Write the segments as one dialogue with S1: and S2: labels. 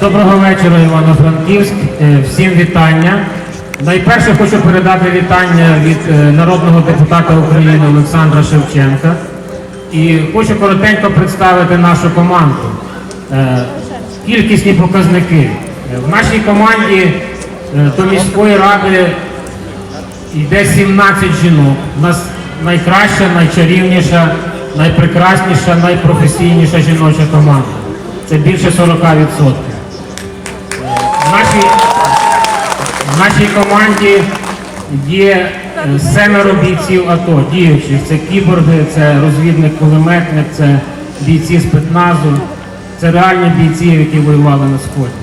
S1: Доброго вечора, Івано-Франківськ. Е, Всім вітання. Найперше хочу передати вітання від е, народного депутата України Олександра Шевченка. І хочу коротенько представити нашу команду. Е, Кількісні показники. В нашій команді до міської ради йде 17 жінок. У нас найкраща, найчарівніша, найпрекрасніша, найпрофесійніша жіноча команда. Це більше 40%. Нашій, в нашій команді є е, семеро бійців АТО, діючих. Це кіборги, це розвідник-кулеметник, це бійці спецназу, це реальні бійці, які воювали на сході.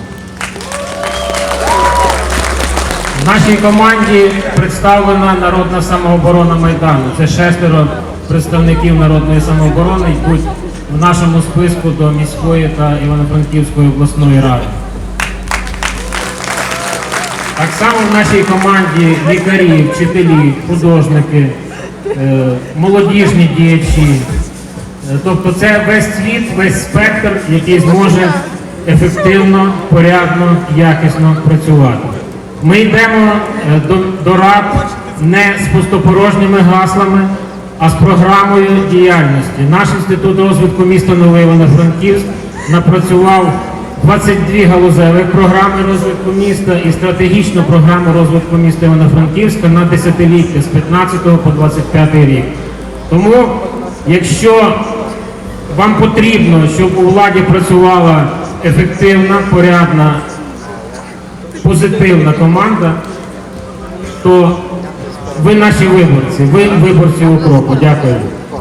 S1: В нашій команді представлена народна самооборона Майдану. Це шестеро представників народної самооборони йдуть в нашому списку до міської та Івано-Франківської обласної ради. Так само в нашій команді лікарі, вчителі, художники, е, молодіжні діячі. Е, Тобто це весь світ, весь спектр, який зможе ефективно, порядно, якісно працювати. Ми йдемо е, до, до рад не з пустопорожніми гаслами, а з програмою діяльності. Наш інститут розвитку міста Новий Івано-Франківськ напрацював 22 галузевих програми розвитку міста і стратегічну програму розвитку міста Івано-Франківська на десятиліття з 15 по 25 рік. Тому, якщо вам потрібно, щоб у владі працювала ефективна, порядна, позитивна команда, то ви наші виборці, ви виборці укропу. Дякую.